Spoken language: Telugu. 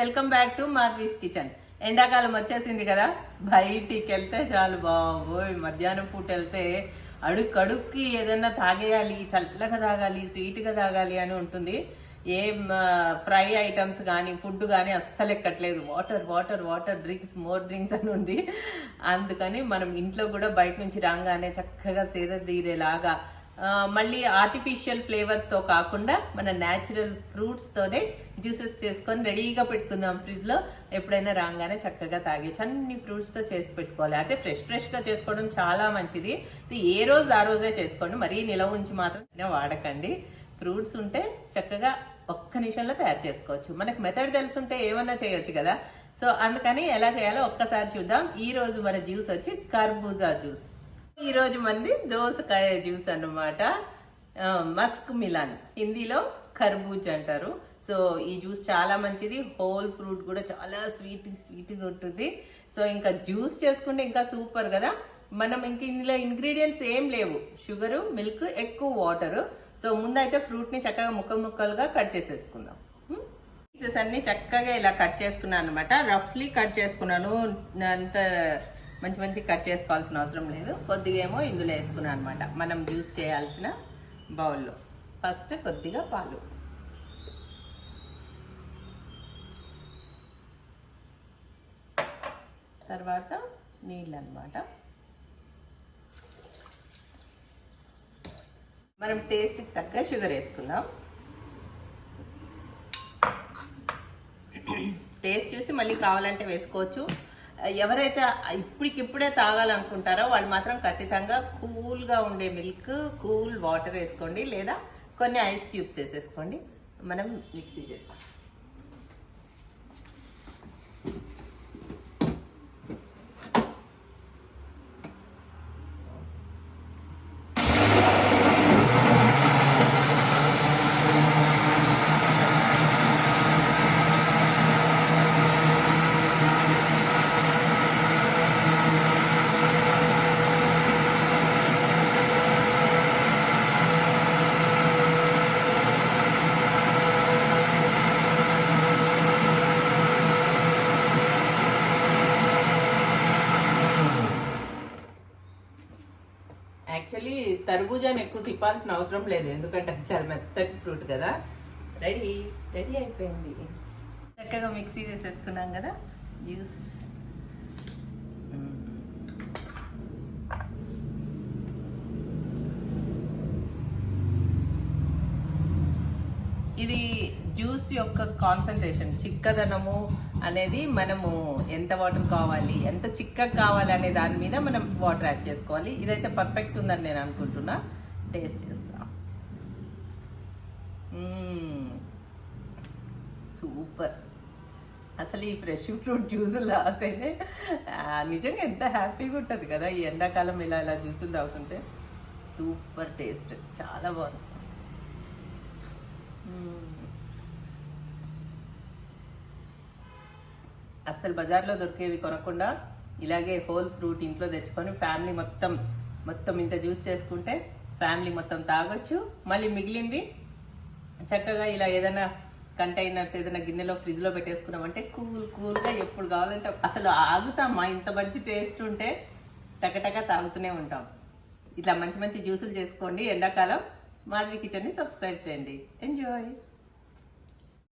Welcome back to Madhavi's kitchen. ఎండాకాలం వచ్చేసింది కదా బయటికి వెళ్తే చాలు బాబోయ్ మధ్యాహ్నం పూట వెళ్తే అడుక్కడుక్కి ఏదన్నా ఏదైనా తాగేయాలి చల్లగా తాగాలి స్వీట్గా తాగాలి అని ఉంటుంది. ఏం ఫ్రై ఐటమ్స్ కానీ ఫుడ్ కానీ అస్సలు ఎక్కట్లేదు. Water water water drinks more drinks అని ఉంది. అందుకని మనం ఇంట్లో కూడా బయట నుంచి రాగానే చక్కగా సేద తీరేలాగా మళ్ళీ ఆర్టిఫిషియల్ ఫ్లేవర్స్తో కాకుండా మన న్యాచురల్ ఫ్రూట్స్తోనే జ్యూసెస్ చేసుకొని రెడీగా పెట్టుకుందాం ఫ్రిడ్జ్లో ఎప్పుడైనా రాగానే చక్కగా తాగేచ్చు అన్ని ఫ్రూట్స్తో చేసి పెట్టుకోవాలి. అంటే ఫ్రెష్ ఫ్రెష్గా చేసుకోవడం చాలా మంచిది. ఏ రోజు ఆ రోజే చేసుకోండి. మరీ నిలవ ఉంచి మాత్రం వాడకండి. ఫ్రూట్స్ ఉంటే చక్కగా ఒక్క నిమిషంలో తయారు చేసుకోవచ్చు. మనకు మెథడ్ తెలుసుంటే ఏమన్నా చేయొచ్చు కదా. సో అందుకని ఎలా చేయాలో ఒక్కసారి చూద్దాం. ఈ రోజు మన జ్యూస్ వచ్చి కర్బూజా జ్యూస్ ఈరోజు మంది దోసకాయ జ్యూస్ అన్నమాట. Musk melon. హిందీలో ఖర్బూజ్ అంటారు. సో ఈ జ్యూస్ చాలా మంచిది. హోల్ ఫ్రూట్ కూడా చాలా స్వీట్ స్వీట్గా ఉంటుంది. సో ఇంకా జ్యూస్ చేసుకుంటే ఇంకా సూపర్ కదా. మనం ఇంక ఇందులో ఇంగ్రీడియంట్స్ ఏం లేవు. షుగరు మిల్క్ ఎక్కువ వాటరు. సో ముందైతే ఫ్రూట్ని చక్కగా ముక్క ముక్కలుగా కట్ చేసేసుకుందాం. పీసెస్ అన్ని చక్కగా ఇలా కట్ చేసుకున్నాను అనమాట రఫ్లీ కట్ చేసుకున్నాను. అంత మంచి మంచి కట్ చేసుకోవాల్సిన అవసరం లేదు. కొద్దిగా ఏమో ఇందులో వేసుకున్నాను అనమాట మనం జ్యూస్ చేయాల్సిన బౌల్లో. ఫస్ట్ కొద్దిగా పాలు. తర్వాత నీళ్ళు అనమాట మనం టేస్ట్కి తగ్గ షుగర్ వేసుకుందాం. టేస్ట్ చూసి మళ్ళీ కావాలంటే వేసుకోవచ్చు. ఎవరైతే ఇప్పటికిప్పుడే తాగాలనుకుంటారో వాళ్ళు మాత్రం ఖచ్చితంగా కూల్గా ఉండే మిల్క్ కూల్ వాటర్ వేసుకోండి లేదా కొన్ని ఐస్ క్యూబ్స్ వేసేసుకోండి. మనం మిక్సీ చేద్దాం. యాక్చువల్లీ తర్బూజాని ఎక్కువ తిప్పాల్సిన అవసరం లేదు ఎందుకంటే అది చాలా మెత్తటి ఫ్రూట్ కదా. రెడీ రెడీ అయిపోయింది. చక్కగా మిక్సీ చేసేసుకున్నాం కదా జ్యూస్. ఇది జ్యూస్ యొక్క కాన్సన్ట్రేషన్ చిక్కదనము అనేది మనము ఎంత వాటర్ కావాలి ఎంత చిక్కగా కావాలి అనే దాని మీద మనం వాటర్ యాడ్ చేసుకోవాలి. ఇదైతే పర్ఫెక్ట్ ఉందని నేను అనుకుంటున్నా. టేస్ట్ చేస్తా. సూపర్. అసలు ఈ ఫ్రెష్ ఫ్రూట్ జ్యూసులు తాగితేనే నిజంగా ఎంత హ్యాపీగా ఉంటుంది కదా ఈ ఎండాకాలం ఇలా ఇలా జ్యూసులు తాగుతుంటే. Super taste. చాలా బాగుంది. అస్సలు బజార్లో దొరికేవి కొనకుండా ఇలాగే హోల్ ఫ్రూట్ ఇంట్లో తెచ్చుకొని ఫ్యామిలీ మొత్తం మొత్తం ఇంత జ్యూస్ చేసుకుంటే ఫ్యామిలీ మొత్తం తాగొచ్చు. మళ్ళీ మిగిలింది చక్కగా ఇలా ఏదైనా కంటైనర్స్ ఏదైనా గిన్నెలో ఫ్రిడ్జ్లో పెట్టేసుకున్నామంటే కూల్ కూల్గా ఎప్పుడు కావాలంటే అసలు ఆగుతామా? ఇంత మంచి టేస్ట్ ఉంటే టకటక తాగుతూనే ఉంటాం. ఇట్లా మంచి మంచి జ్యూసులు చేసుకోండి. ఎండాకాలం మాధవి కిచెన్ని సబ్స్క్రైబ్ చేయండి. ఎంజాయ్!